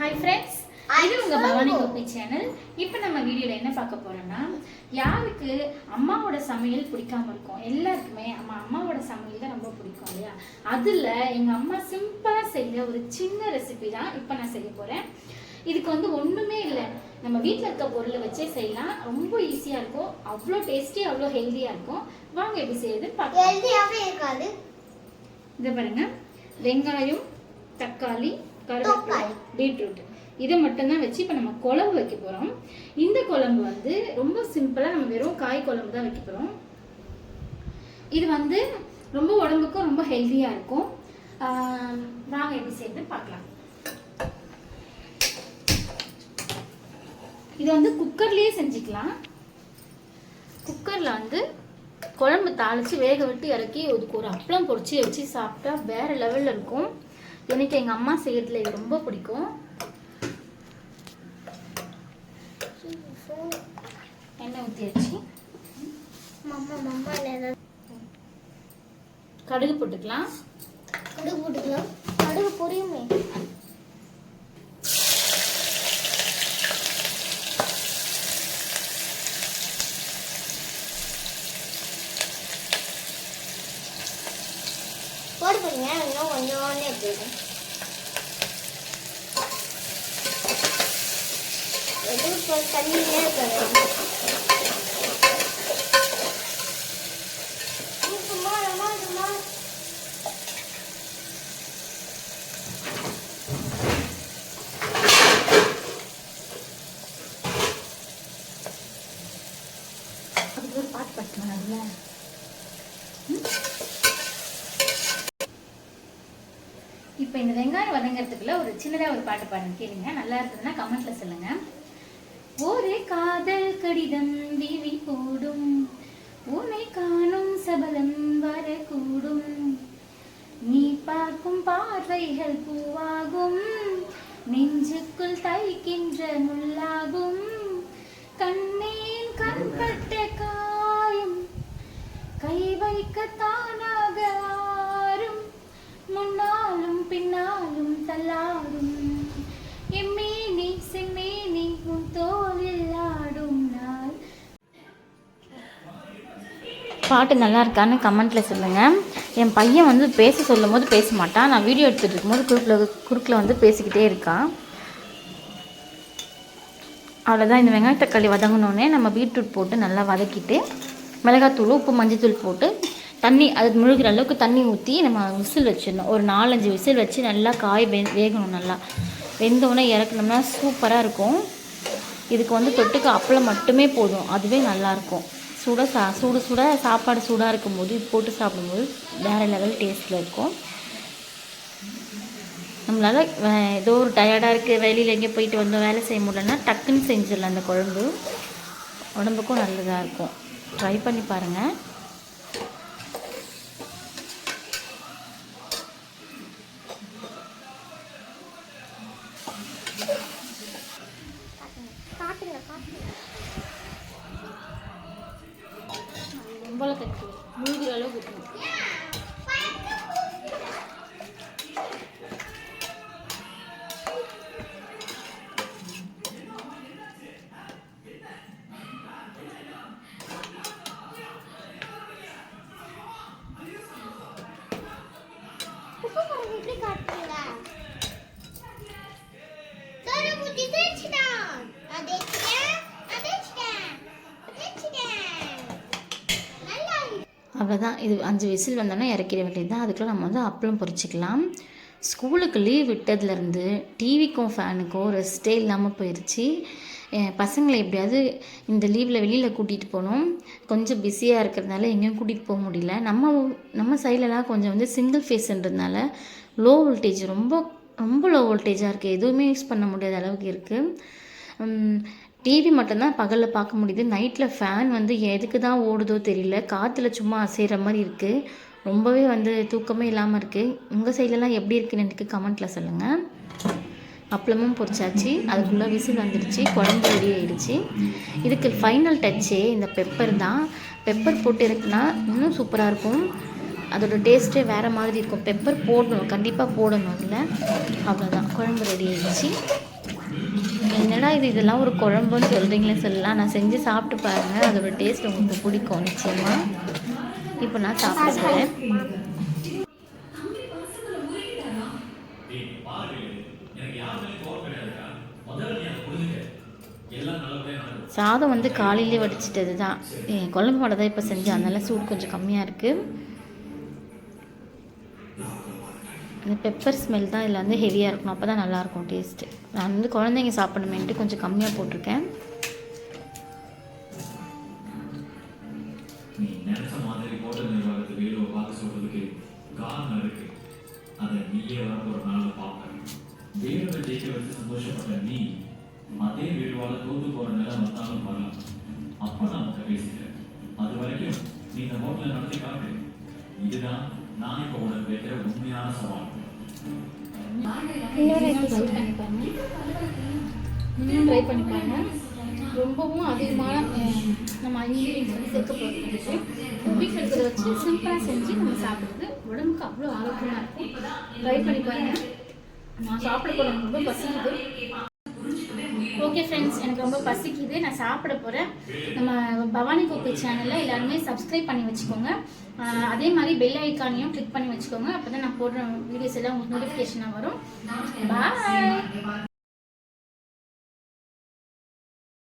Hi friends இது உங்க Bhavani Gopi channel இப்போ நம்ம வீடியோல என்ன பார்க்க போறோம்னா யாருக்கு அம்மாவோட சமையல் பிடிக்காம இருக்கும்? எல்லாருக்குமே அம்மா அம்மாவோட சமையல் தான் ரொம்ப பிடிக்கும் இல்லையா? அதுல எங்க அம்மா சிம்பிளா செய்யற ஒரு சின்ன ரெசிபி தான் இப்போ நான் செய்ய போறேன். இதுக்கு வந்து ஒண்ணுமே இல்லை. நம்ம வீட்டில் இருக்க பொருளை வச்சே செய்யலாம். ரொம்ப ஈஸியா இருக்கும். அவ்வளோ டேஸ்டி அவ்வளோ ஹெல்தியா இருக்கும். வாங்க எப்படி செய்யுது பார்க்கலாம். இருக்காது. இதை பாருங்க. வெங்காயம் தக்காளி கருவேப்பிலை. பீட்ரூட். இதை மட்டும்தான் வச்சு இப்போ நம்ம குழம்பு வைக்க போகிறோம் இந்த குழம்பு வந்து ரொம்ப சிம்பிளாக நம்ம வெறும் காய் குழம்பு தான் வைக்க போகிறோம் இது வந்து ரொம்ப உடம்புக்கும் ரொம்ப ஹெல்த்தியாக இருக்கும். வாங்க எப்படி செய்யுது பார்க்கலாம். இது வந்து குக்கர்லேயே செஞ்சுக்கலாம். குக்கரில் வந்து குழம்பு தாளித்து வேக விட்டு இறக்கி அதுக்கு ஒரு அப்பளம் பொரிச்சு வச்சு சாப்பிட்டா வேற லெவலில் இருக்கும். எனக்கு எங்கள் அம்மா செய்யறதுல இது ரொம்ப பிடிக்கும். எண்ணெய் ஊற்றி வச்சு மம்மா மம்மா ஏதாவது கடுகு போட்டுக்கலாம். கடுகு போட்டுக்கலாம். கடுகு பொரியுமே. போடு போடுங்க இன்னும் கொஞ்சோண்டே போயிடும். எதுவும் தண்ணியே சும்மா சும்மா சும்மா ஒரு பாட்டு பாட்டுக்கலாம்ல இப்போ இந்த வெங்காயம் வதங்கிறதுக்குள்ள ஒரு சின்னதாக ஒரு பாட்டு பாடுங்க. கேளுங்க. நல்லா இருந்ததுன்னா கமெண்ட்ல சொல்லுங்க. ஒரே காதல் கடிதம் விழி போடும் உன்னை காணும் சபலம் வரக்கூடும். நீ பார்க்கும் பார்வைகள் பூவாகும். நெஞ்சுக்குள் தைக்கின்ற முள்ளாகும் கண்ணேன் கண்பட்ட காயம். கை வைக்கத்தான் பாட்டு நல்லா இருக்கான்னு கமெண்ட்டில் சொல்லுங்கள் என் பையன் வந்து பேச சொல்லும் போது பேச மாட்டான் நான் வீடியோ எடுத்துகிட்டு இருக்கும்போது குறுக்கில் குறுக்கில் வந்து பேசிக்கிட்டே இருக்கான். அவ்வளோதான் இந்த வெங்காய தக்காளி வதங்கினோடனே நம்ம பீட்ரூட் போட்டு நல்லா வதக்கிட்டு மிளகாத்தூள் உப்பு மஞ்சத்தூள் போட்டு தண்ணி அது முழுகிற அளவுக்கு தண்ணி ஊற்றி நம்ம விசில் வச்சிடணும். ஒரு நாலஞ்சு விசில் வச்சு நல்லா காய் வே வேகணும் நல்லா. வெந்தோடனே இறக்கணும்னா சூப்பராக இருக்கும். இதுக்கு வந்து தொட்டுக்கு அப்பளம் மட்டுமே போதும். அதுவே நல்லாயிருக்கும் சுட சா சூடு சுட சாப்பாடு சூடாக இருக்கும்போது போட்டு சாப்பிடும்போது வேறு லெவல் டேஸ்ட்டில் இருக்கும். நம்மளால் ஏதோ ஒரு டயர்டாக இருக்குது வெளியில் எங்கேயோ போயிட்டு வந்தோம் வேலை செய்ய முடியலன்னா டக்குன்னு செஞ்சிடலாம் அந்த குழம்பு. உடம்புக்கும் நல்லதாக இருக்கும். ட்ரை பண்ணி பாருங்கள் காட்டுங்க காட்டுங்க. உப்பு எப்படி காட்டுறீங்க? சோறு அவ்வளோதான் இது அஞ்சு விசில் வந்தோன்னா இறக்கிட வேண்டியது தான். அதுக்குள்ளே நம்ம வந்து அப்பளம் பொறிச்சிக்கலாம். ஸ்கூலுக்கு லீவ் விட்டதுலேருந்து டிவிக்கும் ஃபேனுக்கும் ரெஸ்ட்டே இல்லாமல் போயிடுச்சு என் பசங்களை எப்படியாவது இந்த லீவில் வெளியில் கூட்டிகிட்டு போகணும். கொஞ்சம் பிஸியாக இருக்கிறதுனால எங்கேயும் கூட்டிகிட்டு போக முடியல. நம்ம நம்ம சைட்லலாம் கொஞ்சம் வந்து சிங்கிள் ஃபேஸ்ன்றதுனால லோ வோல்டேஜ் ரொம்ப ரொம்ப லோ வோல்டேஜாக இருக்குது எதுவுமே யூஸ் பண்ண முடியாத அளவுக்கு இருக்குது டிவி மட்டும்தான் பகலில் பார்க்க முடியுது. நைட்டில் ஃபேன் வந்து எதுக்கு தான் ஓடுதோ தெரியல. காற்றுல சும்மா அசைகிற மாதிரி இருக்குது ரொம்பவே வந்து தூக்கமே இல்லாமல் இருக்குது உங்கள் சைட்லலாம் எப்படி இருக்குன்னு எனக்கு கமெண்ட்டில் சொல்லுங்கள் அப்பளமும் பொரிச்சாச்சு. அதுக்குள்ளே விசில் வந்துடுச்சு. குழம்பு ரெடி ஆயிடுச்சு. இதுக்கு ஃபைனல் டச்சே இந்த பெப்பர் தான். பெப்பர் போட்டு இருக்குன்னா இன்னும் சூப்பராக இருக்கும். அதோட டேஸ்ட்டே வேறு மாதிரி இருக்கும். பெப்பர் போடணும். கண்டிப்பாக போடணும் அதில். அவ்வளோதான் குழம்பு ரெடி ஆயிடுச்சு. என்னடா இது? இதெல்லாம் ஒரு குழம்புன்னு சொல்கிறீங்களே சொல்லலாம். நான் செஞ்சு சாப்பிட்டு பாருங்கள் அதோட டேஸ்ட் உங்களுக்கு பிடிக்கும் நிச்சயமாக இப்போ நான் சாப்பிட போகிறேன் சாதம் வந்து காலையிலே வடிச்சிட்டது தான் குழம்பு வடை தான் இப்போ செஞ்சேன். அதனால சூடு கொஞ்சம் கம்மியாக இருக்குது இந்த பெப்பர் ஸ்மெல் தான் இதில் வந்து ஹெவியாக இருக்கணும். அப்போ தான் நல்லாயிருக்கும் டேஸ்ட்டு நான் வந்து குழந்தைங்க சாப்பிடணுமேன்ட்டு கொஞ்சம் கம்மியாக போட்டிருக்கேன். நீ அதே தோத்து போற நிலை வந்தாலும் வரலாம். அப்ப பேசிக்கிறேன். அது வரைக்கும் நீ இந்த ஹோட்டலை நடத்தி காட்டு. இதுதான் நான் இப்போ உனக்கு வைக்கிற உண்மையான சவால். இன்னும் ட்ரை பண்ணி பாருங்க. ரொம்பவும் அதிகமான நம்ம இன்க்ரீடியன்ஸ் வந்து சேர்க்க போகிறது வீட்டில் இருக்கிறத வச்சு சிம்பிளாக செஞ்சு நம்ம சாப்பிட்றது உடம்புக்கு அவ்வளோ ஆரோக்கியமாக இருக்கும். ட்ரை பண்ணி பாருங்க. நான் சாப்பிட போகிறேன் ரொம்ப பசிக்குது. ஓகே ஃப்ரெண்ட்ஸ் எனக்கு ரொம்ப பசிக்குது. நான் சாப்பிட போகிறேன் நம்ம பவானி கோப்பை சேனலில் எல்லாருமே சப்ஸ்கிரைப் பண்ணி வச்சுக்கோங்க. அதே மாதிரி பெல் ஐக்கானையும் கிளிக் பண்ணி வச்சுக்கோங்க. அப்போ தான் நான் போடுற வீடியோஸ் எல்லாம் உங்களுக்கு நோட்டிஃபிகேஷனாக வரும். பாய்